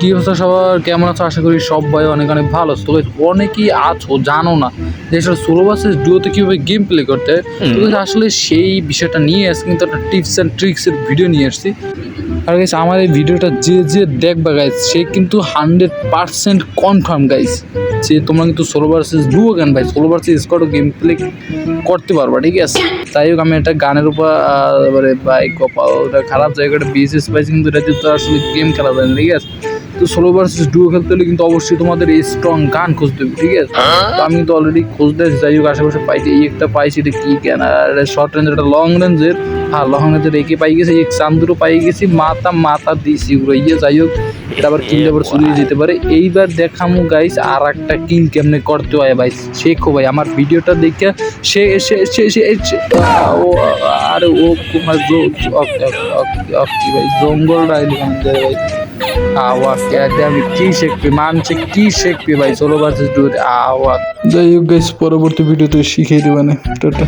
কি অবস্থা সবার? কেমন আছো? আশা করি সবাই অনেক অনেক ভালো। তবে অনেকেই আছো জানো না যে আসলে সোলো ভার্সেস ডুয়োতে কীভাবে গেম প্লে করতে? হয় তো আসলে সেই বিষয়টা নিয়ে আসছি কিন্তু একটা টিপস অ্যান্ড ট্রিক্সের ভিডিও নিয়ে আসছি। আর গাইস আমার এই ভিডিওটা যে যে দেখবে গাইস সে কিন্তু হান্ড্রেড পার্সেন্ট কনফার্ম গাইস যে তোমরা কিন্তু সোলো ভার্সেস ডুও গান ভাই সোলো ভার্সেস স্কোয়াডও গেম প্লে করতে পারবা ঠিক আছে? তাই হোক আমি একটা গানের উপর এবারে বাইক কপাল ওটা খারাপ জায়গাটা বিএসএস পাইছি কিন্তু এটা তো আসলে গেম খেলা যায় না ঠিক আছে? তো সোলো ভার্সেস ডুও খেলতে হলে কিন্তু অবশ্যই তোমাদের এই স্ট্রং গান খুঁজতে হবে ঠিক আছে তো আমি কিন্তু অলরেডি খুঁজতে যাই হোক আশেপাশে পাইছি এই একটা পাইছি এটা কি কেন আর শর্ট রেঞ্জের একটা লং রেঞ্জের হ্যাঁ লং রেঞ্জের একে পাই গেছি এক চান্দুরও পাই গেছি মাথা মাথা দিয়েছি পুরো ইয়ে যাই হোক এটা আবার কিল আবার চলে যেতে পারে এইবার দেখামু গাইস আর একটা কিল কেমনে করতে হয় ভাই শেখো ভাই আমার ভিডিওটা দেখে সে সে সে সে ও আরে ও ওকে ভাই জঙ্গলটা এলাম ভাই আওয়া কে আমি কি শিখবি মানছে কি শিখবি ভাই? আওয়াজ। যাই হোক গাইস পরবর্তী ভিডিওতে শিখিয়ে দেবেন। টাটা।